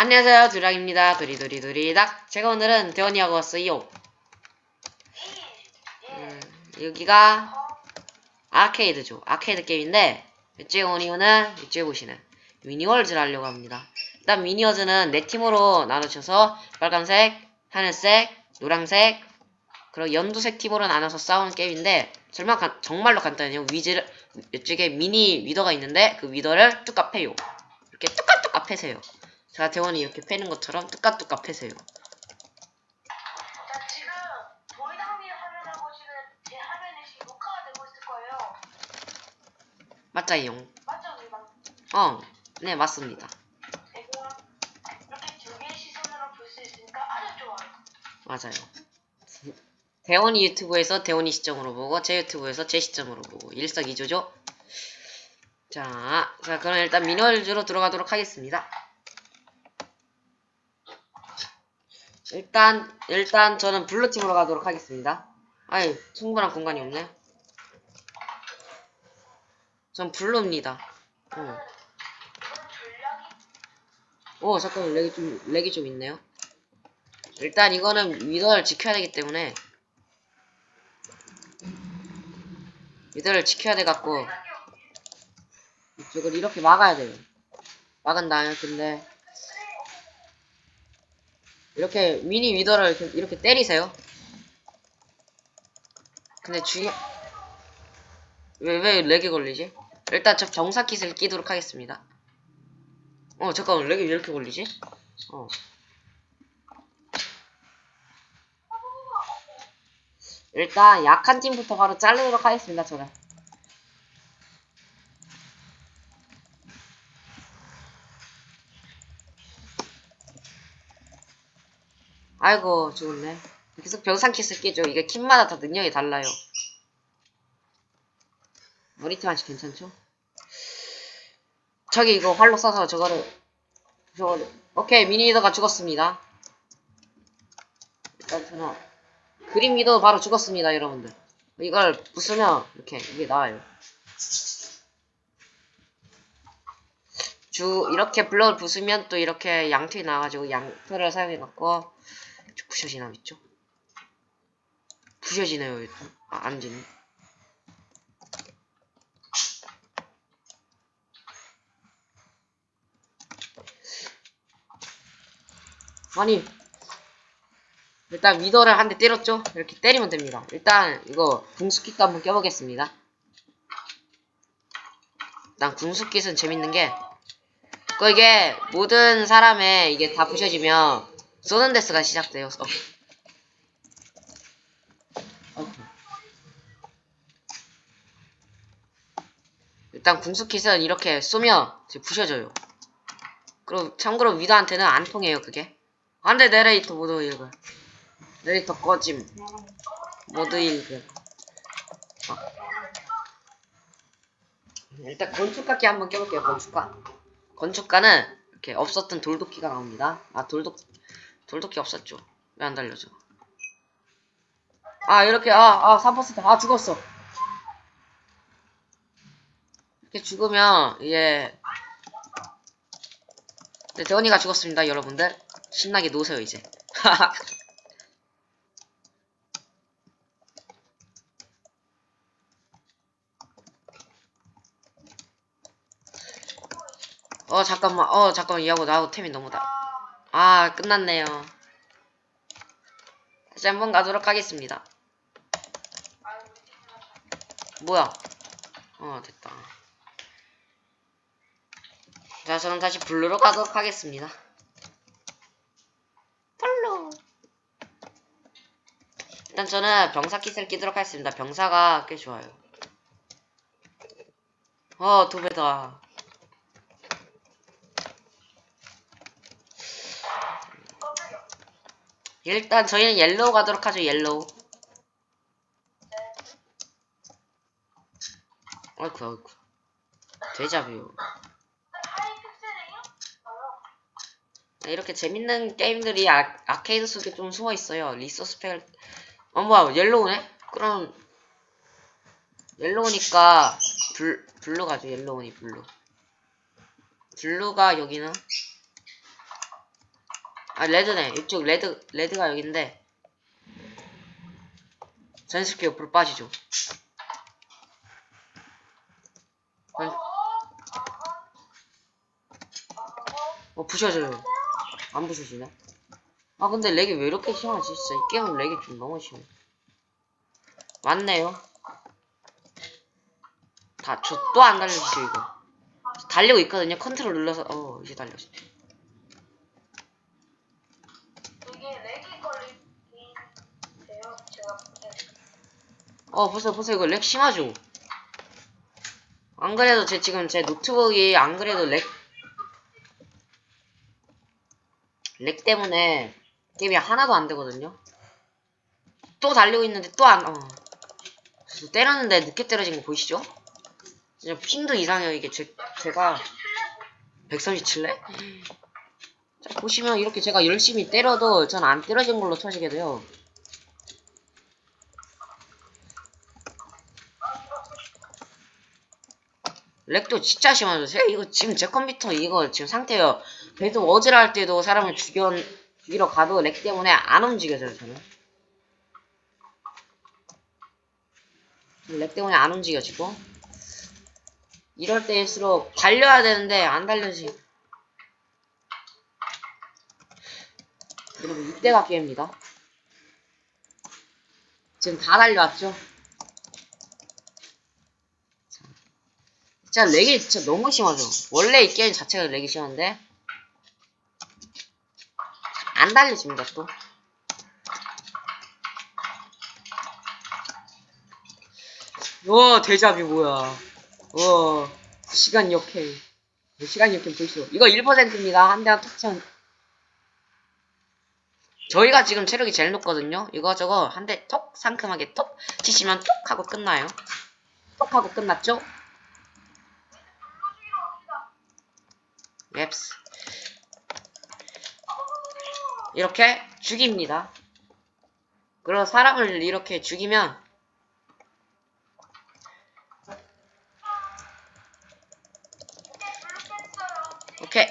안녕하세요 두락입니다. 두리두리두리닥 제가 오늘은 대원이하고 왔어요. 음, 여기가 아케이드죠. 아케이드 게임인데 이쪽에 온 이유는 이쪽에 보시는 미니월즈를 하려고 합니다. 일단 미니월즈는 네 팀으로 나눠져서 빨간색, 하늘색, 노란색 그리고 연두색 팀으로 나눠서 싸우는 게임인데 정말, 간- 정말로 간단해요. 위즈를 이쪽에 미니 위더가 있는데 그 위더를 뚝까 패요. 이렇게 뚝까뚝까 패세요 제가 대원이 이렇게 패는 것처럼 뚝까뚝까 패세요. 자, 지금 도이당님 화면하고 지금 제 화면이 지금 녹화가 되고 있을 거예요. 맞자이용. 맞죠, 도이당? 어, 네 맞습니다. 지금 이렇게 두 개의 시선으로 볼 수 있으니까 아주 좋아요. 맞아요. 대원이 유튜브에서 대원이 시점으로 보고 제 유튜브에서 제 시점으로 보고 일석이조죠. 자, 자 그럼 일단 미니얼즈로 들어가도록 하겠습니다. 일단 일단 저는 블루 팀으로 가도록 하겠습니다. 아이 충분한 공간이 없네. 전 블루입니다. 어. 어 잠깐만 렉이 좀 렉이 좀 있네요. 일단 이거는 위더를 지켜야 되기 때문에 위더를 지켜야 돼 갖고 이쪽을 이렇게 막아야 돼요. 막은 다음에 근데 이렇게 미니 위더를 이렇게, 이렇게 때리세요. 근데 중요 왜왜 렉이 걸리지? 일단 저 정사 킷을 끼도록 하겠습니다. 어 잠깐만 렉이 왜 이렇게 걸리지? 어 일단 약한 팀부터 바로 자르도록 하겠습니다 저는 아이고 죽었네. 계속 병상 킷을 끼죠. 이게 kit마다 다 능력이 달라요. 우리 팀 아직 괜찮죠? 저기 이거 활로 쏴서 저거를 저거를. 오케이 미니더가 죽었습니다. 일단 저는 그림 미도 바로 죽었습니다 여러분들. 이걸 부수면 이렇게 이게 나와요 주 이렇게 블럭을 부수면 또 이렇게 양털이 나와가지고 양털을 사용해 갖고 부셔지나 있죠 부셔지네요 아, 안 되네 아니 일단 위더를 한 대 때렸죠? 이렇게 때리면 됩니다. 일단 이거 궁수킷도 한번 껴보겠습니다. 일단 궁수킷은 재밌는 게 그 이게 모든 사람의 이게 다 부셔지면 쏘는 데스가 시작돼요. 어. 어. 일단 궁수킷은 이렇게 쏘면 부셔져요. 그럼 참고로 위더한테는 안 통해요 그게. 안돼 내레이터 모두 읽어. 내리터 꺼짐 모드 읽음 어. 일단 건축가기 한번 껴볼게요 건축가 건축가는 이렇게 없었던 돌도끼가 나옵니다. 아 돌도 돌도끼 없었죠. 왜 안 달려져? 아 이렇게 아아 3%, 아 죽었어. 이렇게 죽으면 이게 네, 대원이가 죽었습니다 여러분들. 신나게 노세요 이제 어 잠깐만. 어 잠깐만. 이하고 나하고 템이 너무 다. 아 끝났네요. 다시 한번 가도록 하겠습니다. 뭐야? 어 됐다. 자 저는 다시 블루로 가도록 하겠습니다. 블루. 일단 저는 병사 킷을 끼도록 하겠습니다. 병사가 꽤 좋아요. 어 도배다 일단 저희는 옐로우 가도록 하죠 옐로우. 어이쿠 어이쿠. 데자뷰? 네, 이렇게 재밌는 게임들이 아, 아케이드 속에 좀 숨어 있어요. 리소스 팩을. 어 뭐야 옐로우네? 그럼 옐로우니까 블, 블루 가죠 옐로우니 블루. 블루가 여기는 아 레드네. 이쪽 레드 레드가 여기인데. 자연스럽게 옆으로 빠지죠. 어, 어 부셔져요. 안 부셔지네. 아 근데 렉이 왜 이렇게 심하지? 진짜 이 게임은 렉이 좀 너무 심해. 맞네요. 다 저 또 안 달려지죠 이거. 달리고 있거든요. 컨트롤 눌러서 어 이제 이게 렉이 걸리세요? 제가 보기엔. 어 보세요 보세요 이거 렉 심하죠 안 그래도 제 지금 제 노트북이 안 그래도 렉 렉 때문에 게임이 하나도 안 되거든요 또 달리고 있는데 또 안 어. 그래서 때렸는데 늦게 때려진 거 보이시죠? 진짜 핑도 이상해요 이게 제, 제가 137래? 자 보시면 이렇게 제가 열심히 때려도 전 안 때려진 걸로 쳐지게 돼요 렉도 진짜 심하죠. 이거 지금 제 컴퓨터 이거 지금 상태요. 배드 워즈를 할 때도 사람을 죽여, 죽이러 가도 렉 때문에 안 움직여져요, 저는. 렉 때문에 안 움직여지고. 이럴 때일수록 달려야 되는데 안 달려지. 여러분, 이때가 게임입니다. 지금 다 달려왔죠? 진짜 렉이 진짜 너무 심하죠. 원래 이 게임 자체가 렉이 심한데 안 달려집니다 또. 와 대잡이 뭐야. 와 시간 역행. 시간 역행 보시죠. 이거 1%입니다. 한 대한 톡천. 저희가 지금 체력이 제일 높거든요. 이거 저거 한 대 톡 상큼하게 톡 치시면 톡 하고 끝나요. 톡 하고 끝났죠? 옙스. 이렇게 죽입니다. 그리고 사람을 이렇게 죽이면 오케이.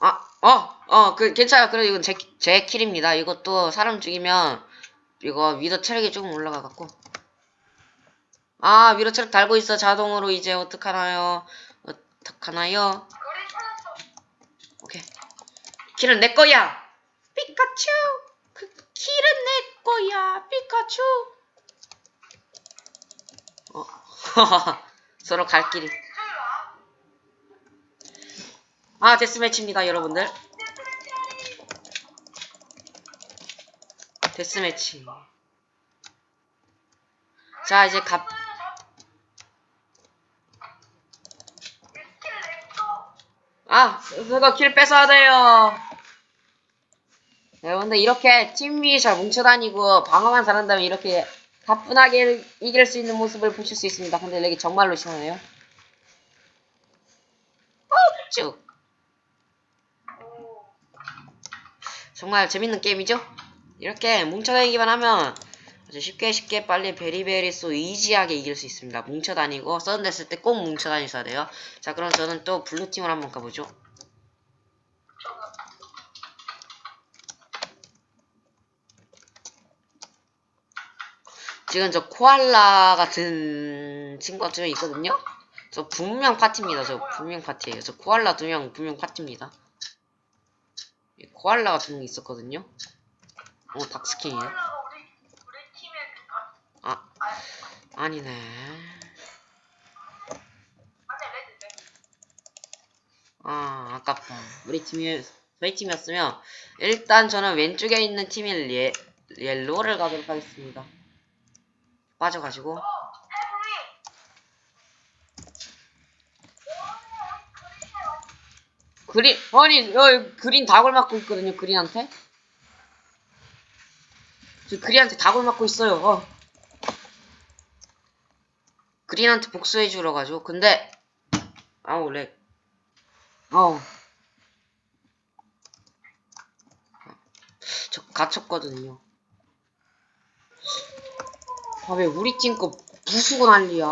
아, 어, 어, 그, 괜찮아. 그래, 이건 제, 제 킬입니다. 이것도 사람 죽이면, 이거 위더 체력이 조금 올라가갖고. 아, 위로 체력 달고 있어. 자동으로 이제 어떡하나요? 어떡하나요? 오케이. 킬은 내 거야! 피카츄! 그, 킬은 내 거야! 피카츄! 어, 서로 갈 길이. 아, 데스매치입니다, 여러분들. 데스매치. 자, 이제 갑, 스킬 렉도 아, 그거 킬 뺏어야 돼요. 여러분들 이렇게 팀이 잘 뭉쳐다니고 방어만 잘한다면 이렇게 가뿐하게 이길 수 있는 모습을 보실 수 있습니다. 근데 렉이 정말로 심하네요. 어, 쭉. 오. 정말 재밌는 게임이죠? 이렇게 뭉쳐다니기만 하면 아주 쉽게 쉽게 빨리 베리베리 쏘 이지하게 이길 수 있습니다. 뭉쳐다니고 썬 됐을 때 꼭 뭉쳐다니셔야 돼요. 자 그럼 저는 또 블루팀을 한번 가보죠. 지금 저 코알라 같은 친구가 좀 있거든요? 저 분명 파티입니다. 저 분명 파티예요. 저 코알라 두 명 분명 파티입니다. 예, 코알라가 두명 있었거든요. 오 닥스킹이에요. 올라가 우리 우리 팀에 그 가. 아 아, 아니네. 아 아깝다. 우리 팀이 저희 팀이었으면 일단 저는 왼쪽에 있는 팀인 예, 옐로우를 가도록 하겠습니다. 빠져가지고. 그린 아니 어, 그린 닭을 맞고 있거든요. 그린한테. 저 그린한테 닭을 맞고 있어요. 어. 그린한테 복수해 주러 가죠. 근데 아우 렉. 아우. 저 갇혔거든요. 아 왜 우리 팀 거 부수고 난리야.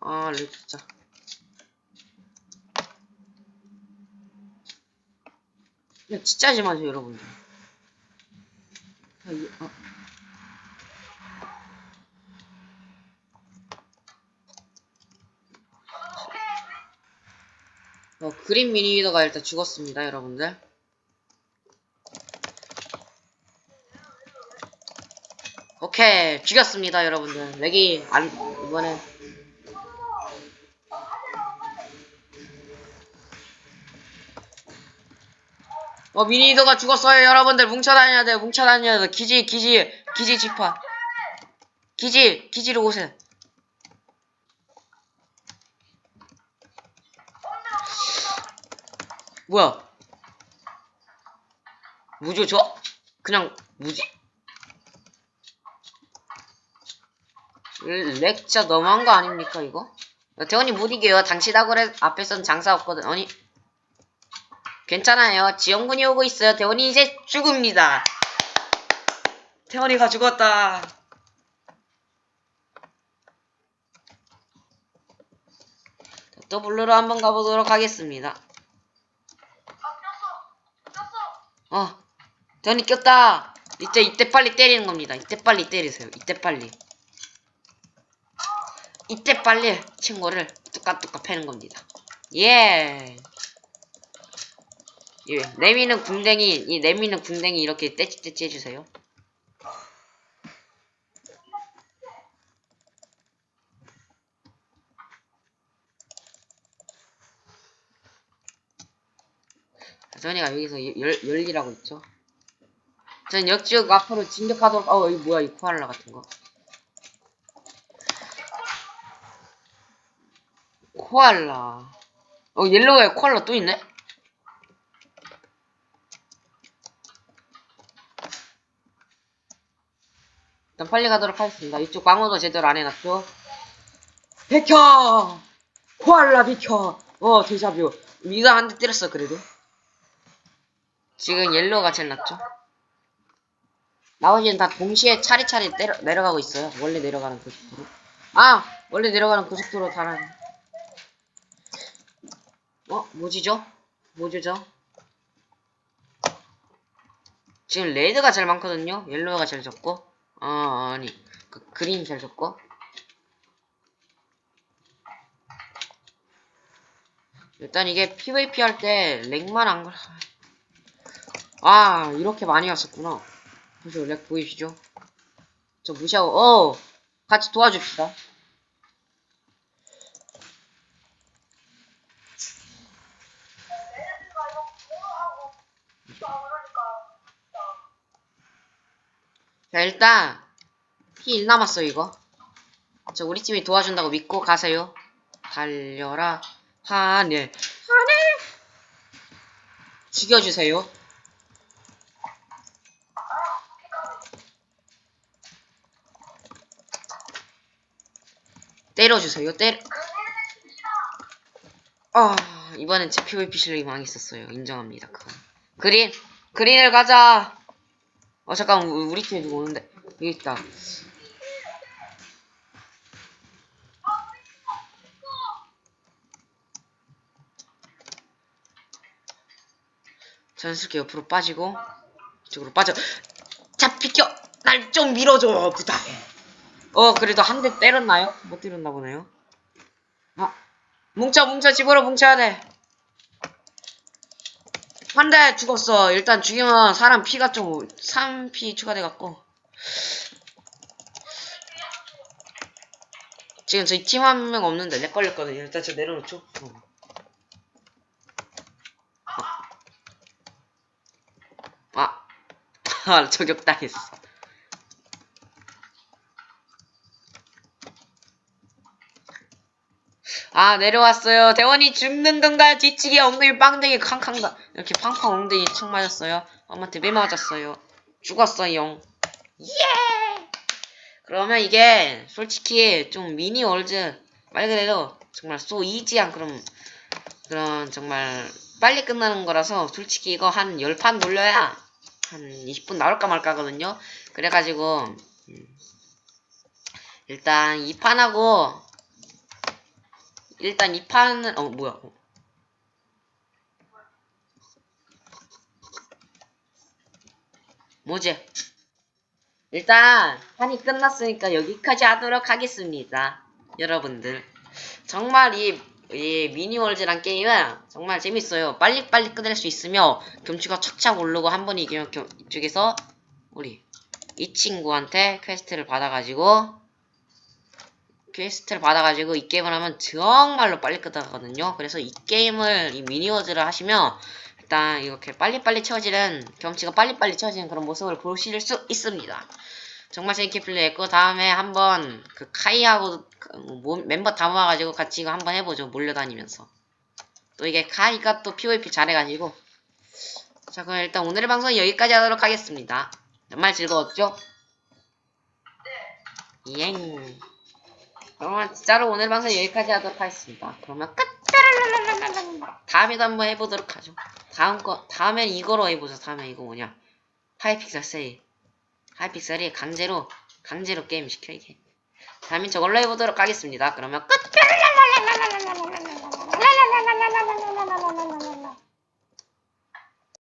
아, 렉 진짜. 야, 진짜 하지 마세요, 여러분들. 아, 이, 아. 어, 그린 미니미더가 일단 죽었습니다, 여러분들. 오케이, 죽였습니다, 여러분들. 렉이, 안, 이번에. 어, 미니미더가 죽었어요, 여러분들. 뭉쳐다녀야 돼요, 뭉쳐다녀야 돼요. 기지, 기지, 기지 집화. 기지, 기지로 오세요. 뭐야? 뭐죠, 저? 그냥, 뭐지? 렉 진짜 너무한 거 아닙니까, 이거? 대원이 못 이겨요. 당시다 그래, 앞에선 장사 없거든. 아니. 괜찮아요. 지영군이 오고 있어요. 대원이 이제 죽습니다. 태원이가 죽었다. 더블루로 한번 가보도록 하겠습니다. 아 꼈어 꼈어 어, 대원이 꼈다. 이때 이때 빨리 때리는 겁니다. 이때 빨리 때리세요. 이때 빨리. 이때 빨리 친구를 뚜까뚜까 패는 겁니다. 예. 예, 내미는 궁뎅이, 이 내미는 궁뎅이 이렇게 떼찌떼찌 해주세요. 전이가 여기서 열, 열리라고 있죠. 전 역적 앞으로 진격하도록, 어, 이거 뭐야, 이 코알라 같은 거. 코알라. 어, 옐로우에 코알라 또 있네? 일단 빨리 가도록 하겠습니다. 이쪽 방어도 제대로 안 해놨죠? 비켜! 코알라 비켜! 어, 데자뷰. 위가 한 대 때렸어, 그래도. 지금 옐로우가 제일 낫죠? 나머지는 다 동시에 차례차례 때려, 내려가고 있어요. 원래 내려가는 고속도로. 아! 원래 내려가는 고속도로 달아. 어? 뭐지죠? 뭐죠? 지금 레드가 제일 많거든요. 옐로우가 제일 적고. 아 아니 그 그림 제일 적고. 일단 이게 PVP 할 때 렉만 안 걸. 아 이렇게 많이 왔었구나. 그래서 렉 보이시죠? 저 무시하고 어 같이 도와줍시다. 자 일단 피 1 남았어 이거. 저 우리 팀이 도와준다고 믿고 가세요. 달려라 하늘. 하늘! 죽여주세요 때려주세요. 때려. 아 이번엔 제 PVP 실력이 망했었어요. 인정합니다 그건. 그린 그린을 가자. 어 잠깐 우- 우리 팀에 누구 오는데? 여기 있다. 자연스럽게 옆으로 빠지고 이쪽으로 빠져. 자 비켜! 날 좀 밀어줘 부탁해 어 그래도 한 대 때렸나요? 못 때렸나 보네요 아 뭉쳐 뭉쳐 집으로 뭉쳐야 돼 한 대 죽었어. 일단 죽이면 사람 피가 좀 3피 추가돼갖고. 지금 저희 팀 한 명 없는데 렉 걸렸거든요. 일단 저 내려놓죠. 어. 아, 아 저격당했어. 아 내려왔어요. 대원이 죽는 건가요? 뒤치기 엉덩이 빵댕이 캉캉 다. 이렇게 팡팡 엉덩이 척 맞았어요. 엄마한테 매 맞았어요. 죽었어요. 예! 그러면 이게 솔직히 좀 미니 월즈 말 그대로 정말 소 이지한 그런 그런 정말 빨리 끝나는 거라서 솔직히 이거 한 10판 돌려야 한 20분 나올까 말까거든요. 그래가지고 음, 일단 2판하고 일단 이 판은 어 뭐야? 어. 뭐지? 일단 판이 끝났으니까 여기까지 하도록 하겠습니다. 여러분들 정말 이, 이 미니월즈란 게임은 정말 재밌어요. 빨리빨리 끝낼 수 있으며 경치가 착착 오르고 한 번 이기면 겨- 이쪽에서 우리 이 친구한테 퀘스트를 받아가지고 퀘스트를 받아가지고 이 게임을 하면 정말로 빨리 끝나거든요. 그래서 이 게임을 이 미니워즈를 하시면 일단 이렇게 빨리빨리 채워지는 경치가 빨리빨리 채워지는 그런 모습을 보실 수 있습니다. 정말 재밌게 플레이했고 다음에 한번 그 카이하고 그 모- 멤버 다 모아가지고 같이 이거 한번 해보죠. 몰려다니면서 또 이게 카이가 또 PVP 잘해가지고 자 그럼 일단 오늘의 방송은 여기까지 하도록 하겠습니다. 정말 즐거웠죠? 네. 이 엥. 그러면 진짜로 오늘 방송 여기까지 하도록 하겠습니다. 그러면 끝! 다음에도 한번 해보도록 하죠. 다음 거, 다음엔 이거로 해보죠. 다음엔 이거 뭐냐. 하이픽셀 세일. 하이픽셀이 강제로, 강제로 게임 시켜야게. 다음엔 저걸로 해보도록 하겠습니다. 그러면 끝!